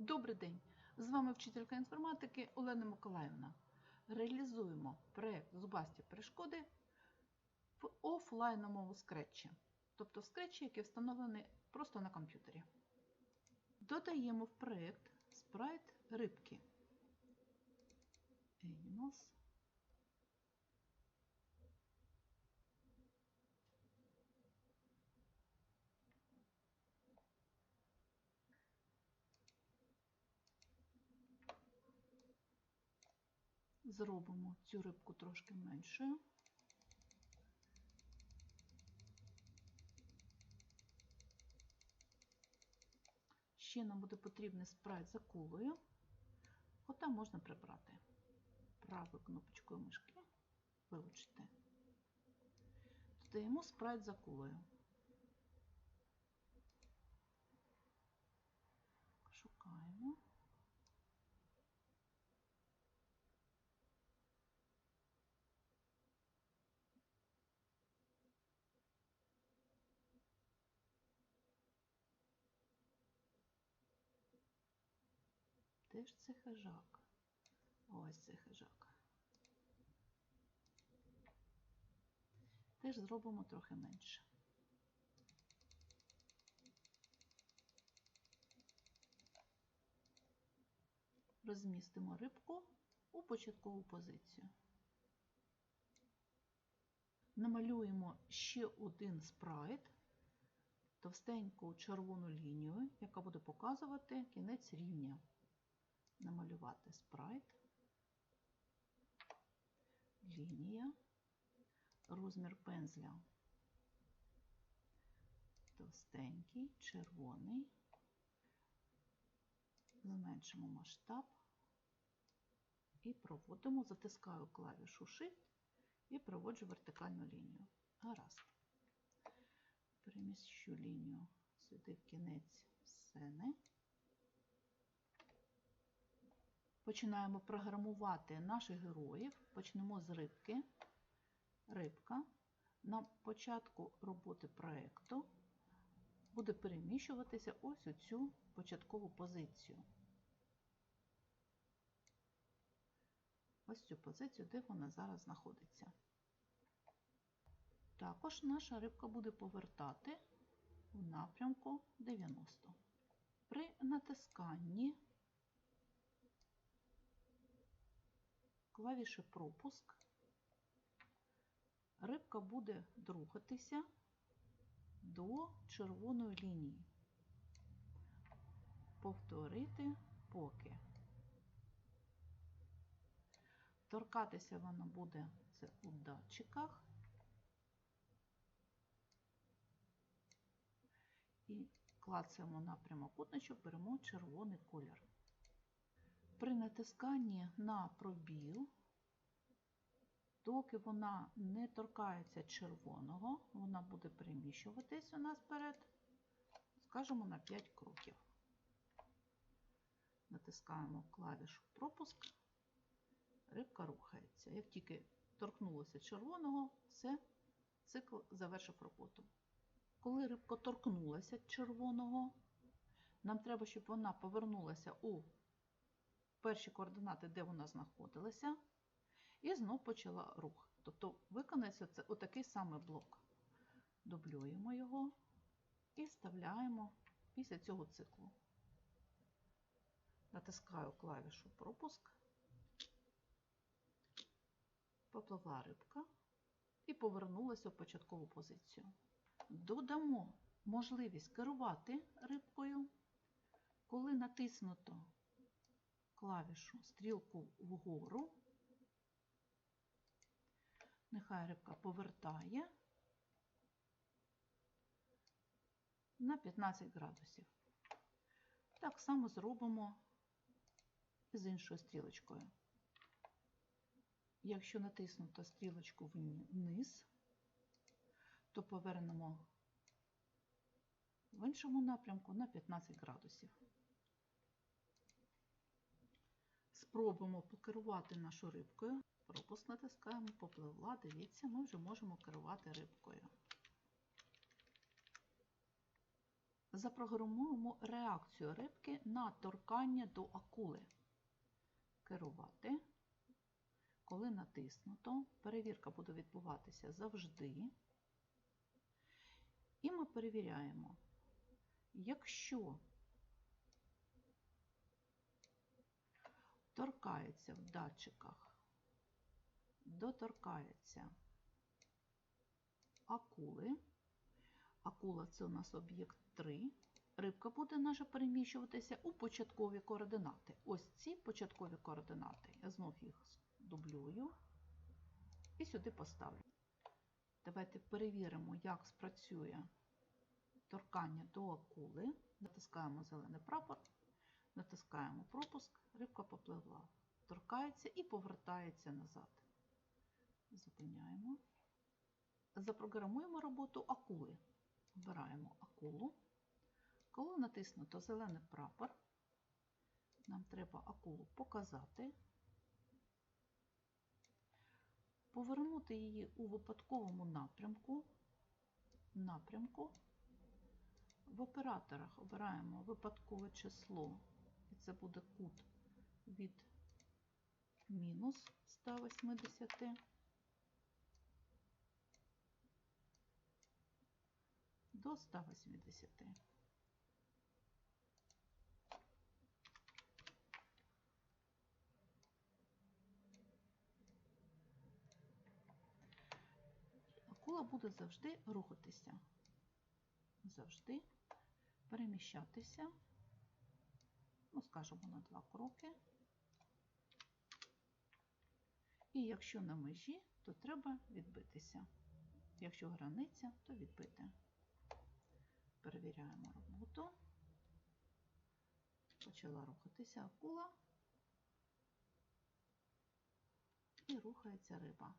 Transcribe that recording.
Добрий день! З вами вчителька інформатики Олена Миколаївна. Реалізуємо проєкт Зубасті перешкоди в офлайновому скретчі, тобто в скретчі, який встановлений просто на комп'ютері. Додаємо в проєкт спрайт рибки. Animals. Зробимо цю рибку трошки меншою. Ще нам буде потрібний спрайт за кулею, кота можна прибрати. Правою кнопочкою мишки вилучити. Додаємо спрайт за кулею. Де ж це хижак? Ось це хижак. Теж зробимо трохи менше. Розмістимо рибку у початкову позицію. Намалюємо ще один спрайт, товстеньку червону лінію, яка буде показувати кінець рівня намалювати спрайт, лінія, розмір пензля товстенький, червоний, зменшимо масштаб і проводимо, затискаю клавішу Shift і проводжу вертикальну лінію. Гаразд. Переміщу лінію сюди в кінець сцени. Починаємо програмувати наших героїв. Почнемо з рибки. Рибка на початку роботи проєкту буде переміщуватися ось у цю початкову позицію. Ось цю позицію, де вона зараз знаходиться. Також наша рибка буде повертати в напрямку 90. При натисканні клавіші пропуск, рибка буде рухатися до червоної лінії. Повторити поки. Торкатися вона буде це у датчиках. І клацаємо на прямокутничок, беремо червоний колір. При натисканні на пробіл, доки вона не торкається червоного, вона буде переміщуватись у нас вперед, скажімо, на 5 кроків. Натискаємо клавішу пропуск, рибка рухається. Як тільки торкнулося червоного, все, цикл завершив роботу. Коли рибка торкнулася червоного, нам треба, щоб вона повернулася у перші координати, де вона знаходилася, і знов почала рух. Тобто виконається отакий самий блок. Дублюємо його і вставляємо після цього циклу. Натискаю клавішу пропуск, попливла рибка і повернулася в початкову позицію. Додамо можливість керувати рибкою, коли натиснуто клавішу стрілку вгору. Нехай рибка повертає на 15 градусів. Так само зробимо з іншою стрілочкою. Якщо натиснуто стрілочку вниз, то повернемо в іншому напрямку на 15 градусів. Спробуємо покерувати нашу рибкою. Пропуск натискаємо, попливла. Дивіться, ми вже можемо керувати рибкою. Запрограмуємо реакцію рибки на торкання до акули. Керувати. Коли натиснуто, перевірка буде відбуватися завжди. І ми перевіряємо, якщо торкається в датчиках, доторкається акули, акула це у нас об'єкт 3, рибка буде наша переміщуватися у початкові координати. Ось ці початкові координати. Я знов їх дублюю і сюди поставлю. Давайте перевіримо, як спрацює торкання до акули. Натискаємо зелений прапор, натискаємо пропуск, рибка попливла. Торкається і повертається назад. Зупиняємо. Запрограмуємо роботу акули. Обираємо акулу. Коли натиснуто зелений прапор, нам треба акулу показати, повернути її у випадковому напрямку. напрямку. В операторах обираємо випадкове число, це буде кут від мінус 180 до 180. Акула буде завжди рухатися, завжди переміщатися, ну, скажімо, на два кроки. І якщо на межі, то треба відбитися. Якщо границя, то відбити. Перевіряємо роботу. Почала рухатися акула і рухається риба.